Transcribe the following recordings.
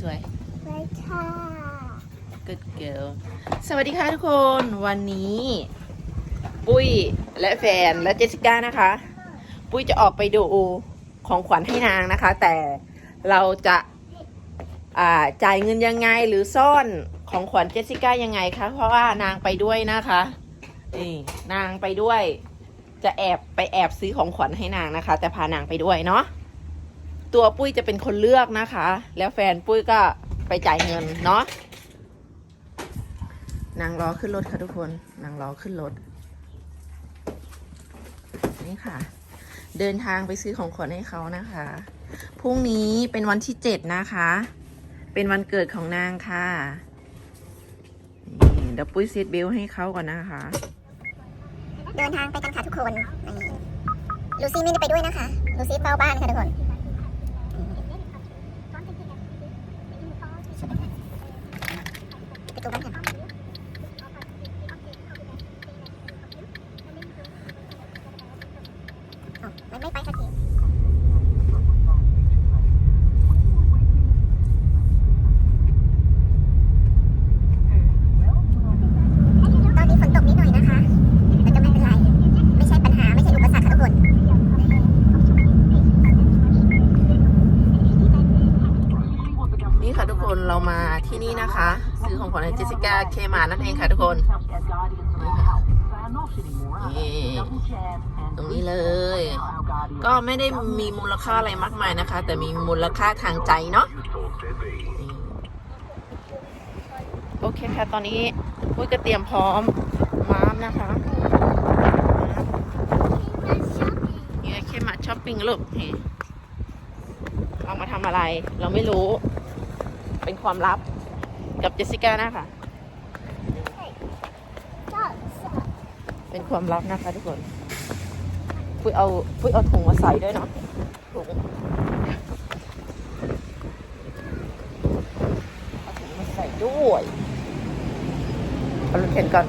สวยไปค่ะๆ good girl สวัสดีค่ะทุกคนวันนี้ ปุ้ยและแฟนและเจสสิก้านะคะ ปุ้ยจะออกไปดูของขวัญให้นางนะคะ แต่เราจะอ่าจ่ายเงินยังไงหรือซ่อนของขวัญเจสสิก้ายังไงคะ เพราะว่านางไปด้วยนะคะนี่นางไปด้วย จะแอบไปแอบซื้อของขวัญให้นางนะคะ แต่พานางไปด้วยเนาะ ตัวปุ้ยจะเป็นคนเลือกนะคะ แล้วแฟนปุ้ยก็ไปจ่ายเงินเนาะนางรอขึ้นรถค่ะทุกคนนางรอขึ้นรถนี่ค่ะ เดินทางไปซื้อของขวัญให้เขานะคะพรุ่งนี้เป็นวันที่เจ็ดนะคะ เป็นวันเกิดของนางค่ะนี่เดี๋ยวปุ้ยเซีดบิลให้เขาก่อนนะคะ เดินทางไปกันค่ะทุกคน ลูซี่ไม่ได้ไปด้วยนะคะ ลูซี่เฝ้าบ้านค่ะทุกคนไปดูบ้านกันอ้าวไม่ไม่ไปสักทีตอนนี้ฝนตกนิดหน่อยนะคะ แต่ก็ไม่เป็นไร ไม่ใช่ปัญหา ไม่ใช่อุปสรรคค่ะทุกคน นี่ค่ะทุกคนเรามาที่นี่นะคะ ซื้อของขวัญให้ เจสสิก้าเคมานั่นเองค่ะทุกคนนี่ตรงนี้เลย ก็ไม่ได้มีมูลค่าอะไรมากมายนะคะ แต่มีมูลค่าทางใจเนาะนี่โอเคค่ะ ตอนนี้ปุ้ยก็เตรียมพร้อมม้ามนะคะนี่แค่มาช้อปปิ้งลูกนี่เอามาทำอะไร เราไม่รู้ เป็นความลับกับเจสสิก้านะคะ เป็นความลับนะคะทุกคนปุ้ยเอาปุ้ยเอาถุงมาใส่ด้วยเนาะถุงเอาถุงมาใส่ด้วยเอารถเข็นก่อน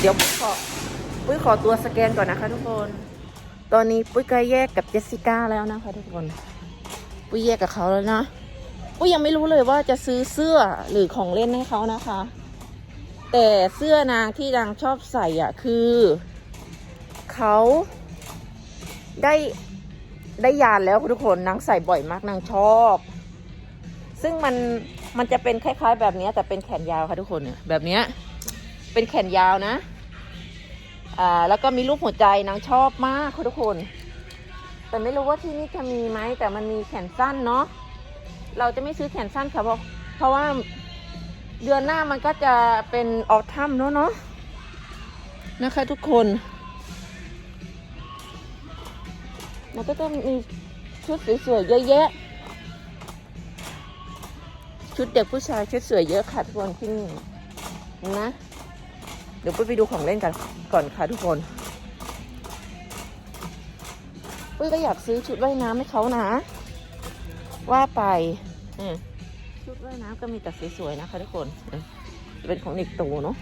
เดี๋ยวปุ้ยขอปุ้ยขอตัวสแกนก่อนนะคะทุกคน ตอนนี้ปุ้ยก็แยกกับเจสสิก้าแล้วนะคะทุกคน ปุ้ยแยกกับเขาแล้วนะ ปุ้ยยังไม่รู้เลยว่าจะซื้อเสื้อหรือของเล่นให้เขานะคะ แต่เสื้อนางที่นางชอบใส่อะคือเขาได้ได้ยานแล้วทุกคนนางใส่บ่อยมากนางชอบ ซึ่งมันมันจะเป็นคล้าย ๆ แบบนี้แต่เป็นแขนยาวค่ะทุกคนเนี่ยแบบนี้เป็นแขนยาวนะอ่าแล้วก็มีรูปหัวใจนางชอบมากค่ะทุกคน แต่ไม่รู้ว่าที่นี่จะมีไหมแต่มันมีแขนสั้นเนาะ เราจะไม่ซื้อแขนสั้นค่ะเพราะเพราะว่าเดือนหน้ามันก็จะเป็นออทัมเนาะเนาะนะคะทุกคน มันก็ต้องมีชุดสวยๆเยอะแยะ ชุดเด็กผู้ชายชุดสวยเยอะค่ะทุกคนที่นี่นะ เดี๋ยวไปดูของเล่นกันก่อนค่ะทุกคนปุ้ยก็อยากซื้อชุดว่ายน้ำให้เขานะ ว่าไป ชุดว่ายน้ำก็มีแต่สวยๆนะคะทุกคน เป็นของเด็กโตเนาะ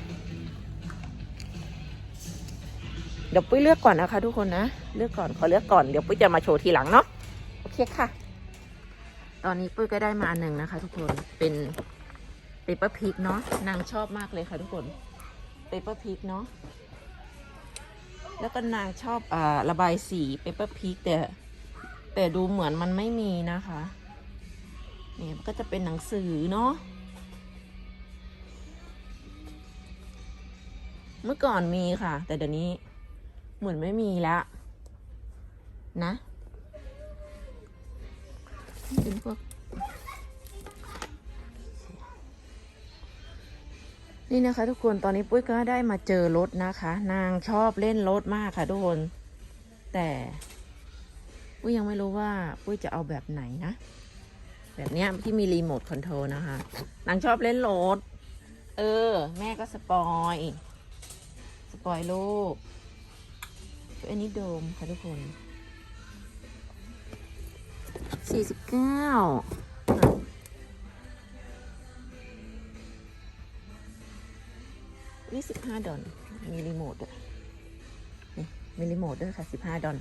เดี๋ยวปุ้ยเลือกก่อนนะคะทุกคนนะ เลือกก่อนขอเลือกก่อน เดี๋ยวปุ้ยจะมาโชว์ทีหลังเนาะ โอเคค่ะ ตอนนี้ปุ้ยก็ได้มาหนึ่งนะคะ ทุกคน เป็นเปเปอร์พิกเนาะ นางชอบมากเลยค่ะทุกคน เปเปอร์พิกเนาะ แล้วก็นางชอบอ่าระบายสีเปเปอร์พิกแต่แต่ดูเหมือนมันไม่มีนะคะ นี่มันก็จะเป็นหนังสือเนาะ เมื่อก่อนมีค่ะ แต่เดี๋ยวนี้เหมือนไม่มีแล้ว นะเป็นพวกนี่นะคะทุกคนตอนนี้ปุ้ยก็ได้มาเจอรถนะคะ นางชอบเล่นรถมากค่ะทุกคน แต่ปุ้ยยังไม่รู้ว่าปุ้ยจะเอาแบบไหนนะ แบบเนี้ยที่มีรีโมทคอนโทรลนะคะนางชอบเล่นรถเออ แม่ก็สปอย สปอยลูกอันนี้โดมค่ะทุกคนสี่สิบเก้านี่สิบห้าดอลมีรีโมทด้วยนี่มีรีโมทด้วยค่ะสิบห้าดอล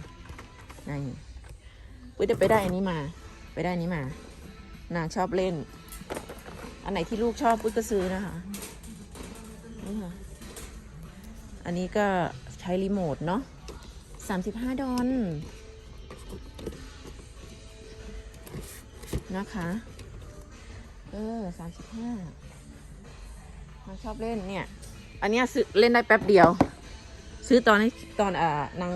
นี่ปุ้ยได้ไปได้อันนี้มา ไปได้อันนี้มา นางชอบเล่น อันไหนที่ลูกชอบปุ้ยก็ซื้อนะคะนี่ค่ะอันนี้ก็ใช้รีโมทเนาะสามสิบห้าดอลนะคะ เออสามสิบห้ามันชอบเล่นเนี่ย อันนี้ซื้อเล่นได้แป๊บเดียว ซื้อตอนให้ตอนอ่านาง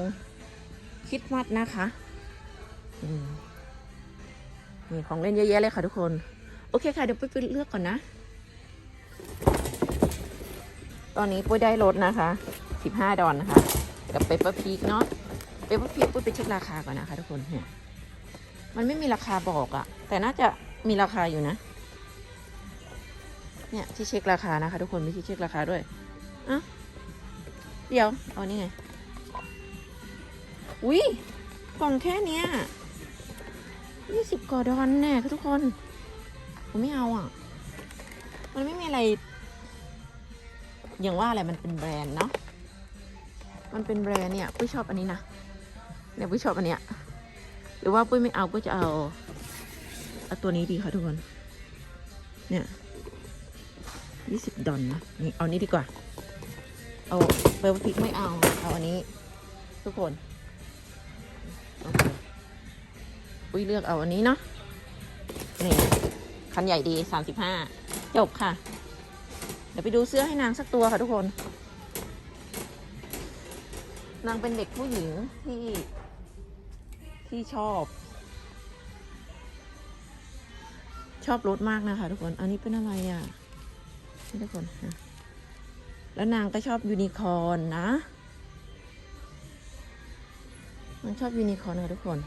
คิดมัดนะคะ อืม นี่ของเล่นเยอะแยะเลยค่ะทุกคน โอเคค่ะเดี๋ยวปุ้ยไปเลือกก่อนนะ ตอนนี้ปุ้ยได้รถนะคะสิบห้าดอลนะคะ กับเปเปอร์พีกเนาะเปเปอร์พีกปุ้ยไปเช็คราคาก่อนนะคะทุกคนเนี่ยมันไม่มีราคาบอกอะแต่น่าจะมีราคาอยู่นะ เนี่ยที่เช็คราคานะคะ ทุกคนไม่ที่เช็คราคาด้วยอะเดี๋ยวเอานี่ไงอุ้ยกล่องแค่เนี้ย ยี่สิบกว่าดอลแน่ค่ะทุกคน ผมไม่เอาอะ มันไม่มีอะไร อย่างว่าอะไรมันเป็นแบรนด์เนาะ มันเป็นแบรนด์เนี่ยปุ้ยชอบอันนี้นะ เนี่ยปุ้ยชอบอันเนี้ย หรือว่าปุ้ยไม่เอาปุ้ยจะเอาเอาตัวนี้ดีค่ะทุกคน เนี่ยยี่สิบดอลนะนี่เอานี้ดีกว่า เอาเบลพิกไม่เอา เอาอันนี้ ทุกคน อุ้ยเลือกเอาอันนี้เนาะนี่คันใหญ่ดีสามสิบห้าจบค่ะ เดี๋ยวไปดูเสื้อให้นางสักตัวค่ะทุกคน นางเป็นเด็กผู้หญิงที่ที่ชอบ ชอบรถมากนะคะทุกคน อันนี้เป็นอะไรอะทุกคนแล้วนางก็ชอบยูนิคอร์นนะนางชอบยูนิคอร์นค่ะทุกคน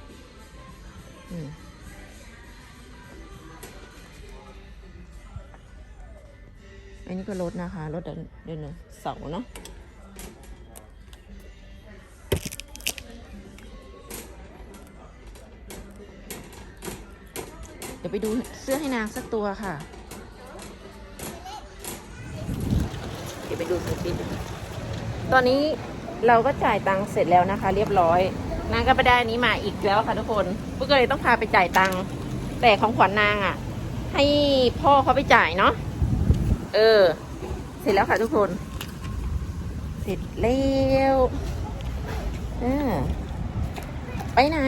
อันนี้ก็รถนะคะ รถเดินเดินเสาเนาะเดี๋ยวไปดูเสื้อให้นางสักตัวค่ะ เดี๋ยวไปดูสักทีตอนนี้เราก็จ่ายตังค์เสร็จแล้วนะคะ เรียบร้อย นางก็ไปได้อันนี้มาอีกแล้วค่ะทุกคนปุ๊กก็เลยต้องพาไปจ่ายตังค์แต่ของขวัญนางอะ่ะ ให้พ่อเขาไปจ่ายเนาะเออ เสร็จแล้วค่ะทุกคน เสร็จแล้วเออไปไหน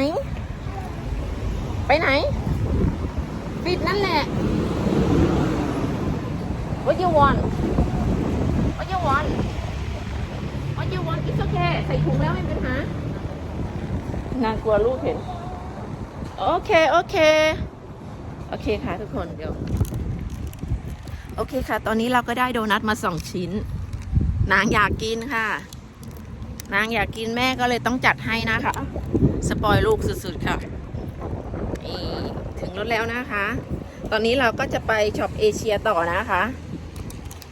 ไปไหน ปิดนั่นแหละ What you want What you want What you want it's okay ใส่ถุงแล้วไม่เป็นปัญหา นางกลัวลูกเห็น โอเค โอเค โอเคค่ะทุกคนเดี๋ยว โอเคค่ะ ตอนนี้เราก็ได้โดนัทมาสองชิ้น นางอยากกินค่ะ นางอยากกินแม่ก็เลยต้องจัดให้นะคะ สปอยลูกสุดๆค่ะนี่ถึงรถแล้วนะคะ ตอนนี้เราก็จะไปช็อปเอเชียต่อนะคะ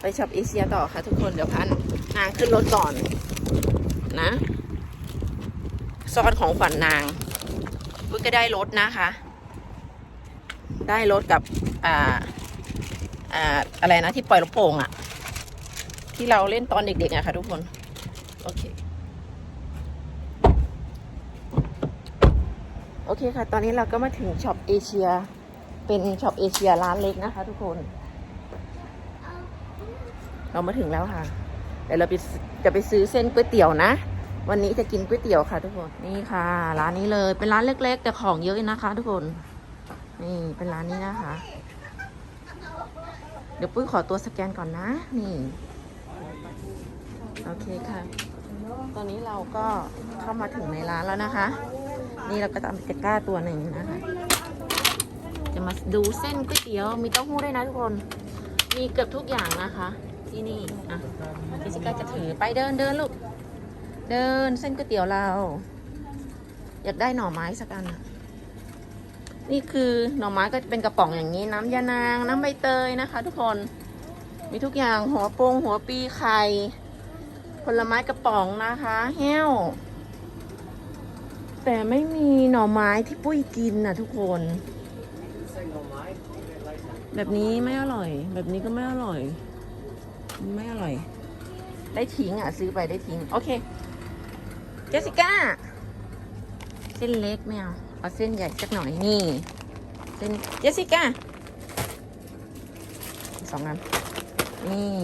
ไปช็อปเอเชียต่อค่ะ ทุกคนเดี๋ยวพันนางขึ้นรถก่อนนะ ซ่อนของขวัญนางปุ๊กก็ได้รถนะคะ ได้รถกับอ่าอ่าอะไรนะที่ปล่อยลูกโป่งอะที่เราเล่นตอนเด็กๆอะค่ะทุกคน โอเค โอเคค่ะ ตอนนี้เราก็มาถึงช็อปเอเชีย เป็นช็อปเอเชียร้านเล็กนะคะ ทุกคน เรามาถึงแล้วค่ะเดี๋ยวเราไปจะไปซื้อเส้นก๋วยเตี๋ยวนะ วันนี้จะกินก๋วยเตี๋ยวค่ะ ทุกคน นี่ค่ะ ร้านนี้เลย เป็นร้านเล็ก ๆ แต่ของเยอะนะคะ ทุกคน นี่เป็นร้านนี้นะคะ เดี๋ยวปุ้ยขอตัวสแกนก่อนนะ นี่ โอเคค่ะ ตอนนี้เราก็เข้ามาถึงในร้านแล้วนะคะ นี่เราก็ตามตะกร้าตัวหนึ่งนะคะ จะมาดูเส้นก๋วยเตี๋ยว มีเต้าหู้ด้วยนะทุกคน มีเกือบทุกอย่างนะคะ ที่นี่ อะเจสสิก้าจะถือไปเดินเดินลูก เดินเส้นก๋วยเตี๋ยวเรา อยากได้หน่อไม้สักอันอะนี่คือหน่อไม้ก็เป็นกระป๋องอย่างนี้น้ำยานาง น้ำใบเตยนะคะ ทุกคนมีทุกอย่างหัวโปงหัวปีไข่ผลไม้กระป๋องนะคะแห้ว แต่ไม่มีหน่อไม้ที่ปุ้ยกินน่ะทุกคน แบบนี้ไม่อร่อย แบบนี้ก็ไม่อร่อย ไม่อร่อย ได้ทิ้งอะ ซื้อไปได้ทิ้ง โอเค เจสสิก้า เส้นเล็กไม่เอาเอาเส้นใหญ่สักหน่อยนี่ เส้นเจสสิก้าสองอันนี่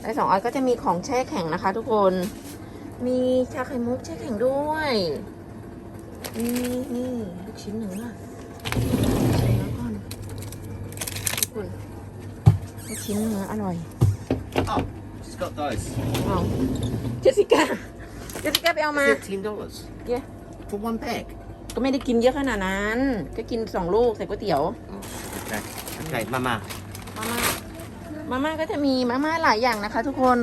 ในสองอันก็จะมีของแช่แข็งนะคะ ทุกคน มีชาไข่มุกแช่แข็งด้วยนี่นี่ลูกชิ้นหนึ่งอะชิ้นแล้วก่อนทุกคนลูกชิ้นเนื้ออร่อย Oh, just got those. เอา เจสสิก้าเจสสิก้าไปเอามา Fifteen dollars Yeah. for one bag. ก็ไม่ได้กินเยอะขนาดนั้น ก็กินสองลูกใส่ก๋วยเตี๋ยว Okay. Okay, Mama. มาม่า มาม่าก็จะมีมาม่าหลายอย่างนะคะ ทุกคน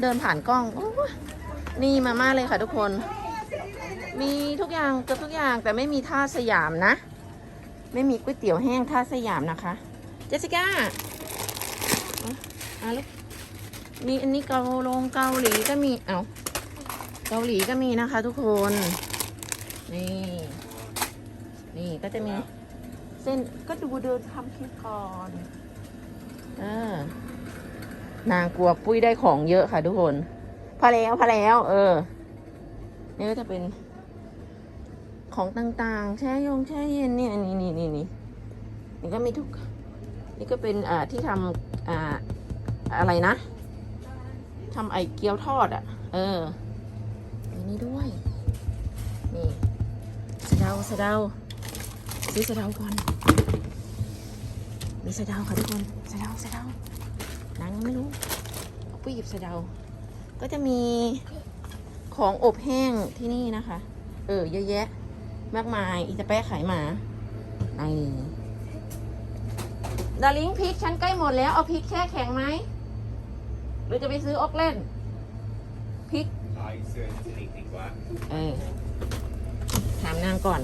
เดินผ่านกล้องโอ้ยนี่มาม่าเลยค่ะทุกคน มีทุกอย่างเกือบทุกอย่างแต่ไม่มีท่าสยามนะ ไม่มีก๋วยเตี๋ยวแห้งท่าสยามนะคะ เจสสิก้าเอาเอาลูกมีอันนี้เกาลงเกาหลีก็มี เอา เกาหลีก็มีนะคะทุกคน นี่ นี่ก็จะมี เส้นก็ดูเดินทำคลิปก่อนเออนางกลัวปุ้ยได้ของเยอะค่ะทุกคน พอแล้วพอแล้ว เออ นี่ก็จะเป็น ของต่างๆ แช่ยงแช่เย็นเนี่ยนี่นี่นี่นี่นี่ก็มีทุก นี่ก็เป็นอ่าที่ทำอ่าอะไรนะทำไอเกี๊ยวทอดอะ เออ นี่ด้วย นี่สะเดาสะเดาซื้อสะเดาก่อน มีสะเดาค่ะทุกคนสะเดาสะเดานางยังไม่รู้เอาไปหยิบสะเดา ก็จะมีของอบแห้งที่นี่นะคะ เออ เยอะแยะ มากมาย อีจะแปะขายหมาไอดาริงพริกฉันใกล้หมดแล้ว เอาพริกแช่แข็งไหม หรือจะไปซื้ออกเล่น ริก I served anything black. เออถามนางก่อน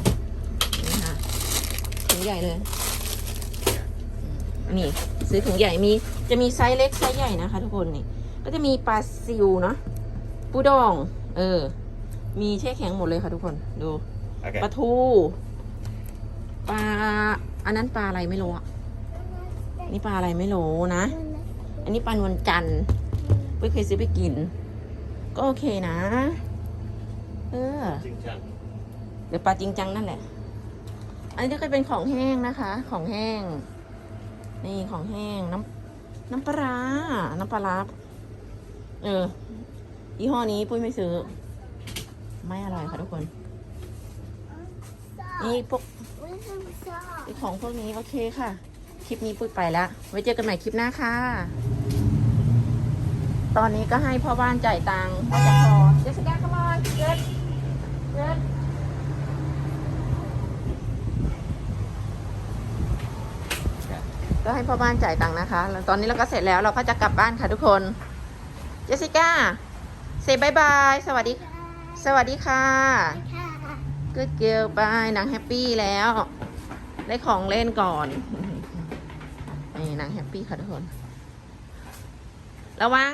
นี่ค่ะถุงใหญ่เลยนี่ซื้อถุงใหญ่มี จะมีไซส์เล็กไซส์ใหญ่นะคะ ทุกคนนี่ ก็จะมีปลาซิวเนาะปูดอง เออ มีแช่แข็งหมดเลยค่ะทุกคนดู Okay. ปลาทูปลาอันนั้นปลาอะไรไม่รู้อะนี่ปลาอะไรไม่รู้นะ อันนี้ปลานวลจันทร์ไม่เคยซื้อไปกิน ก็โอเคนะ เออ Jing-jang. เดี๋ยวปลาจริงจังนั่นแหละ อันนี้ก็เป็นของแห้งนะคะ ของแห้ง นี่ของแห้งน้ำน้ำปลาร้าน้ำปลาร้าเออยี่ห้อนี้ปุ้ยไม่ซื้อ ไม่อร่อยค่ะทุกคน นี่พวกนี่ของพวกนี้โอเคค่ะ คลิปนี้ปุ้ยไปแล้ว ไว้เจอกันใหม่คลิปหน้าค่ะ ตอนนี้ก็ให้พ่อบ้านจ่ายตังค์พ่อจะพอเจสสิก้า come on เจ็ดเจ็ดก็ให้พ่อบ้านจ่ายตังค์นะคะแล้วตอนนี้เราก็เสร็จแล้วเราก็จะกลับบ้านค่ะทุกคน เจสสิก้าเซบายบาย สวัสดี สวัสดีค่ะ Good girl บายนางแฮปปี้แล้ว ได้ของเล่นก่อน นี่นางแฮปปี้ค่ะทุกคน ระวัง